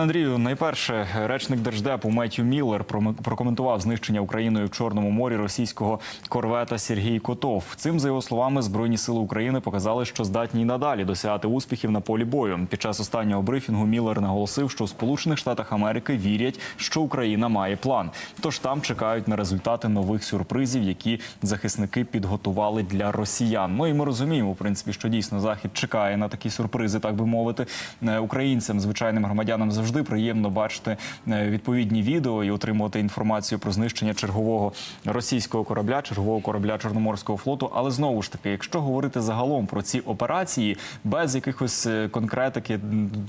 Андрію, найперше, речник держдепу Меттю Міллер прокоментував знищення Україною в Чорному морі російського корвета Сергій Котов. Цим, за його словами, збройні сили України показали, що здатні й надалі досягати успіхів на полі бою. Під час останнього брифінгу Міллер наголосив, що у Сполучених Штатах Америки вірять, що Україна має план. Тож там чекають на результати нових сюрпризів, які захисники підготували для росіян. Ну і ми розуміємо, в принципі, що дійсно захід чекає на такі сюрпризи, так би мовити. Е, Українцям, звичайним громадянам завжди приємно бачити е, відповідні відео і отримувати інформацію про знищення чергового російського корабля, чергового корабля Чорноморського флоту. Але знову ж таки, якщо говорити загалом про ці операції без якихось е, конкретики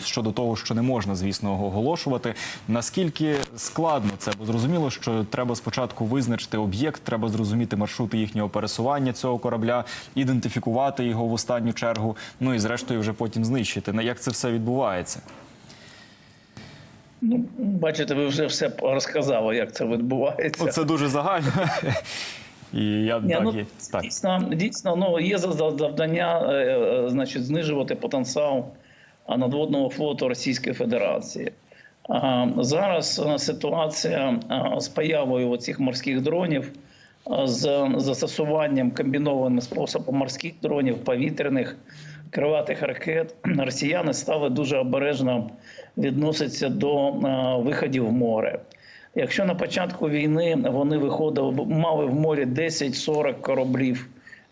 щодо того, що не можна, звісно, оголошувати, наскільки складно це? Бо зрозуміло, що треба спочатку визначити об'єкт, треба зрозуміти маршрути їхнього пересування цього корабля, ідентифікувати його в останню чергу. Ну і зрештою вже потім знищити. На як це все відбувається? Ну, бачите, ви вже все розказали, як це відбувається. Оце дуже загально. І я Ні, так, ну, є, так. Дійсно, дійсно, ну є за- за- завдання, е, е, значить, знижувати потенціал надводного флоту Російської Федерації. А, Зараз ситуація з появою цих морських дронів, з застосуванням комбінованим способом морських дронів, повітряних крилатих ракет, росіяни стали дуже обережно відноситися до виходів в море. Якщо на початку війни вони виходили, мали в морі 10-40 кораблів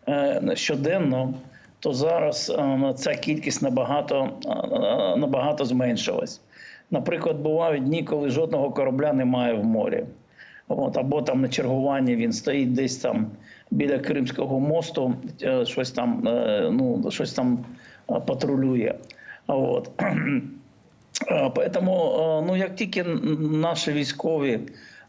е, щоденно, то зараз е, ця кількість набагато, е, набагато зменшилась. Наприклад, бувають дні, коли жодного корабля немає в морі. От, або там на чергуванні він стоїть десь там біля Кримського мосту, е, щось там, е, ну, щось там е, патрулює. От. Е, ну як тільки наші військові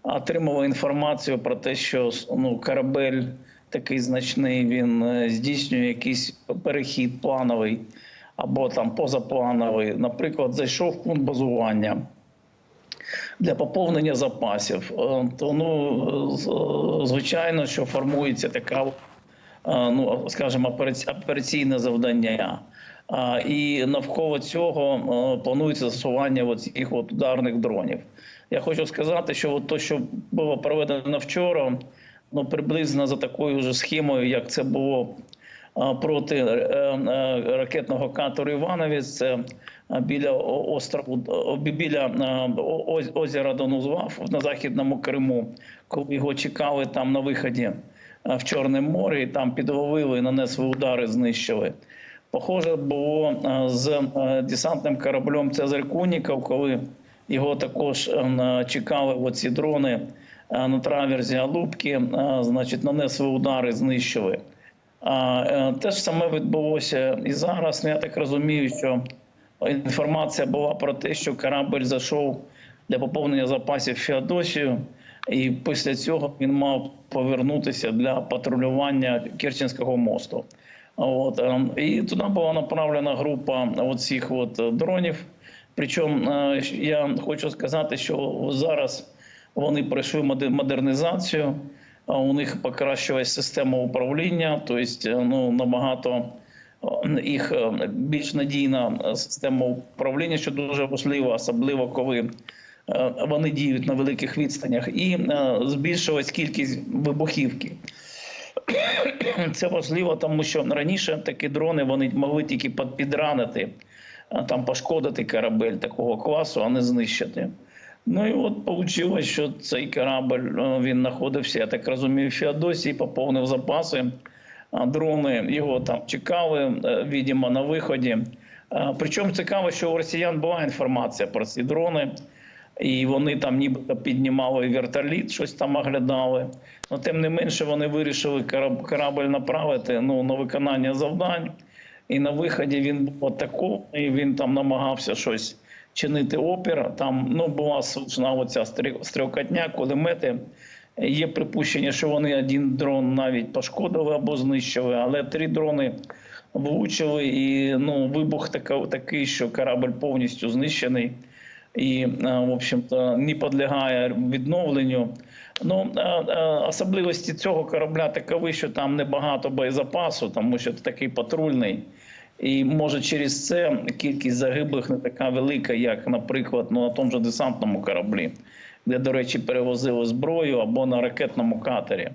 отримали інформацію про те, що ну, корабель такий значний, він здійснює якийсь перехід плановий або там позаплановий, наприклад, зайшов в пункт базування для поповнення запасів, е, то ну звичайно, що формується така, е, ну скажімо, операці- операційне завдання. А, І навколо цього е, планується застосування цих от ударних дронів. Я хочу сказати, що от то, що було проведено вчора, ну приблизно за такою ж схемою, як це було а, проти е, е, ракетного катеру Івановець, біля острову біля е, озера Донузвав на західному Криму, коли його чекали там на виході е, в Чорне море, і там підловили, нанесли удари, знищили. Похоже було е, з е, десантним кораблем Цезарь Куніков, коли його також е, чекали оці дрони е, на траверзі Алубки, е, значить, нанесли удари, знищили. Е, те ж саме відбулося і зараз. Ну, Я так розумію, що інформація була про те, що корабль зайшов для поповнення запасів Феодосію, і після цього він мав повернутися для патрулювання Керченського мосту. От ем, і туди була направлена група оцих от е, дронів. Причому е, я хочу сказати, що зараз вони пройшли модернізацію. У них покращилась система управління, тобто ну набагато е, їх е, більш надійна е, система управління, що дуже важливо, особливо коли е, вони діють на великих відстанях, і е, збільшилась кількість вибухівки. Це важливо, тому що раніше такі дрони вони могли тільки під- підранити, там пошкодити корабель такого класу, а не знищити. Ну і от вийшло, що цей корабль е, він знаходився, я так розумію, в Феодосії, поповнив запаси. Дрони його там чекали, е, відомо, на виході. Е, Причому цікаво, що у росіян була інформація про ці дрони. І вони там нібито піднімали вертоліт, щось там оглядали. Ну, тим не менше, вони вирішили корабль направити ну, на виконання завдань. І на виході він був атакований, він там намагався щось чинити опір. Там ну, була слушна оця стрі- стрілкотня, кулемети. Є припущення, що вони один дрон навіть пошкодили або знищили, але три дрони влучили, і ну, вибух такий, що корабль повністю знищений і, е, в общем-то, не підлягає відновленню. Ну, е, е, особливості цього корабля такові, що там небагато боєзапасу, тому що це такий патрульний. І може через це кількість загиблих не така велика, як, наприклад, ну, на тому ж десантному кораблі, де, до речі, перевозили зброю або на ракетному катері.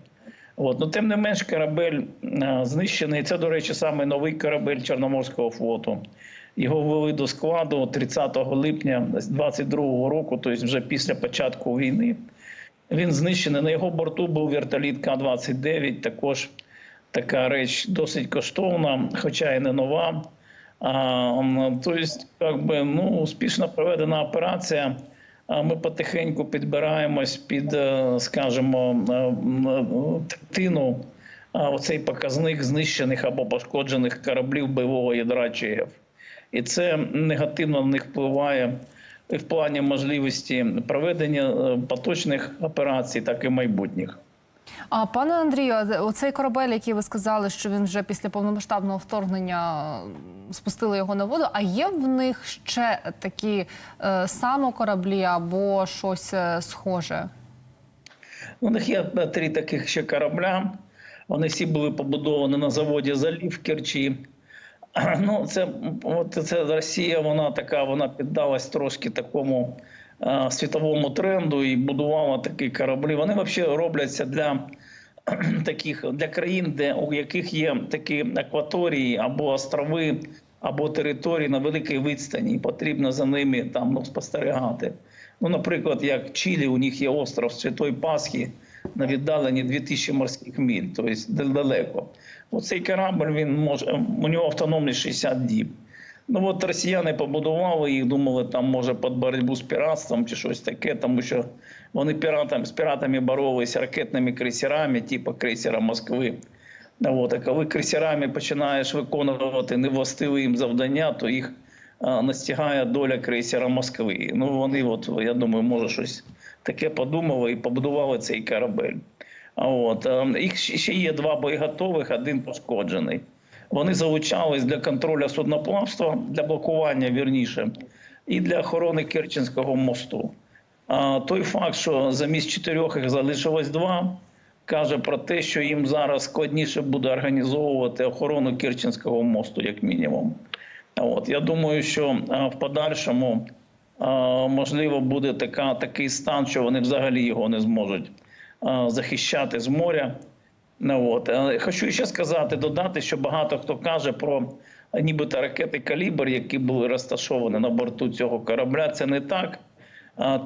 От. Ну, тим не менш, корабель е, знищений. Це, до речі, саме новий корабель Чорноморського флоту. Його ввели до складу 30 липня 2022 року, тобто вже після початку війни. Він знищений. На його борту був вертоліт К-29, також така реч досить коштовна, хоча і не нова. Тобто, як би, ну, успішно проведена операція. А Ми потихеньку підбираємось під, е, скажімо, е, третину оцей показник знищених або пошкоджених кораблів бойового ядра ЧФ. І це негативно на них впливає і в плані можливості проведення е, поточних операцій, так і майбутніх. А пане Андрію, оцей корабель, який ви сказали, що він вже після повномасштабного вторгнення спустили його на воду. А є в них ще такі е, самокораблі або щось е, схоже? У них є е, три таких ще корабля. Вони всі були побудовані на заводі Залів Керчі. Ну, це, от це Росія, вона така, вона піддалась трошки такому світовому тренду і будувала такі кораблі. Вони взагалі робляться для таких для країн, де у яких є такі акваторії або острови, або території на великій відстані. І Потрібно за ними там ну, спостерігати. Ну, наприклад, як Чилі, у них є остров Святої Пасхи на віддаленні 2000 морських миль, тобто далеко. Оцей корабль він може у нього автономність 60 діб. Ну от росіяни побудували їх, думали, там може під боротьбу з піратством чи щось таке, тому що вони піратам, з піратами боролися ракетними крейсерами, типу крейсера Москви. От, а коли крейсерами починаєш виконувати невластиві їм завдання, то їх настигає доля крейсера Москви. Ну вони, от, я думаю, може щось таке подумали і побудували цей корабель. От е, їх ще є два боєготових, один пошкоджений. Вони залучались для контролю судноплавства, для блокування вірніше, і для охорони Керченського мосту. А той факт, що замість чотирьох їх залишилось два, каже про те, що їм зараз складніше буде організовувати охорону Керченського мосту, як мінімум. От я думаю, що в подальшому можливо буде така, такий стан, що вони взагалі його не зможуть захищати з моря. Ну, от. Е, Хочу ще сказати, додати, що багато хто каже про нібито ракети калібр, які були розташовані на борту цього корабля. Це не так.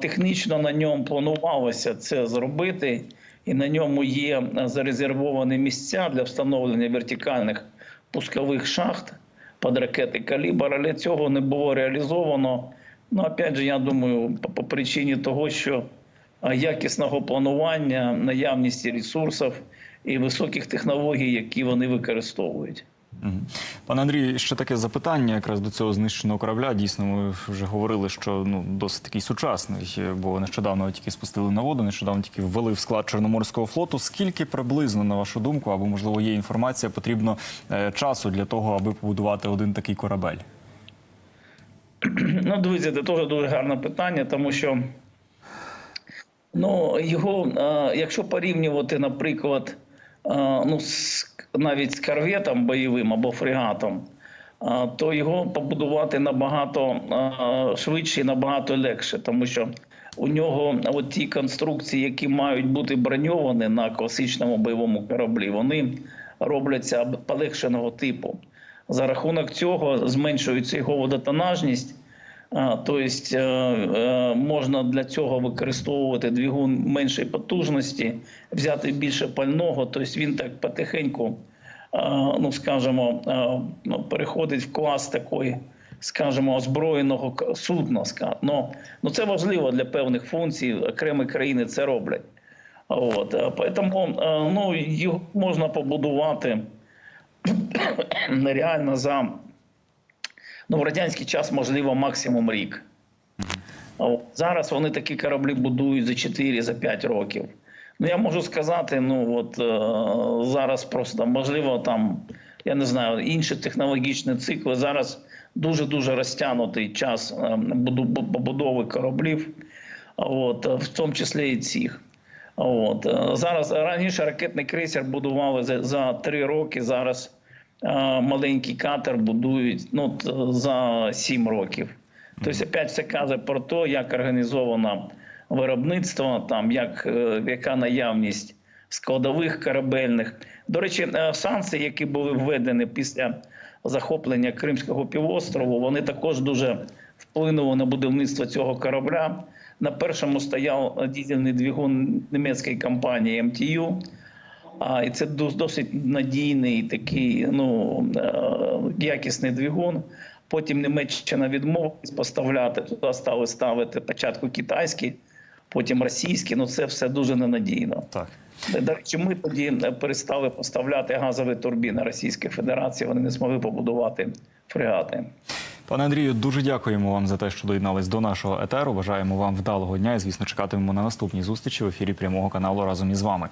Технічно на ньому планувалося це зробити, і на ньому є зарезервовані місця для встановлення вертикальних пускових шахт під ракети калібр, але цього не було реалізовано. Ну, опять же, я думаю, по, по причині того, що якісного планування, наявності ресурсів і високих технологій, які вони використовують. Пане Андрію, ще таке запитання якраз до цього знищеного корабля. Дійсно, ми вже говорили, що ну досить такий сучасний, бо нещодавно тільки спустили на воду, нещодавно тільки ввели в склад Чорноморського флоту. Скільки приблизно, на вашу думку, або можливо є інформація, потрібно е, часу для того, аби побудувати один такий корабель? Ну, дивіться, це теж дуже гарне питання, тому що ну, його, е, якщо порівнювати, наприклад, ну, навіть з корветом бойовим або фрегатом, то його побудувати набагато швидше і набагато легше, тому що у нього от ті конструкції, які мають бути броньовані на класичному бойовому кораблі, вони робляться полегшеного типу. За рахунок цього зменшується його водотонажність. Тобто можна для цього використовувати двигун меншої потужності, взяти більше пального. Тобто він так потихеньку, е, ну скажімо, ну, переходить в клас такої, скажімо, озброєного судна. ска- Ну, ну це важливо для певних функцій. Окремі країни це роблять. От, поэтому, ну, його можна побудувати нереально за ну, в радянський час, можливо, максимум рік. Зараз вони такі кораблі будують за 4 за 5 років. Ну, я можу сказати, ну от е, зараз просто можливо там, я не знаю, інші технологічні цикли. Зараз дуже-дуже розтягнутий час е, побудови кораблів, от, е, в тому числі і цих. От. е, Зараз раніше ракетний крейсер будували за, за 3 роки, зараз маленький катер будують ну, за 7 років. Тобто, опять це каже про те, як організовано виробництво, там, як, е, яка наявність складових корабельних. До речі, е, санкції, які були введені після захоплення Кримського півострову, вони також дуже вплинули на будівництво цього корабля. На першому стояв дізельний двигун німецької компанії МТЮ. А, і це досить надійний такий ну, е, якісний двигун. Потім Німеччина відмовилась поставляти, туди стали ставити спочатку китайські, потім російські. Ну це все дуже ненадійно. Так. До речі, ми тоді перестали поставляти газові турбіни Російської Федерації. Вони не змогли побудувати фрегати. Пане Андрію, дуже дякуємо вам за те, що доєднались до нашого етеру. Бажаємо вам вдалого дня і, звісно, чекатимемо на наступні зустрічі в ефірі прямого каналу разом із вами.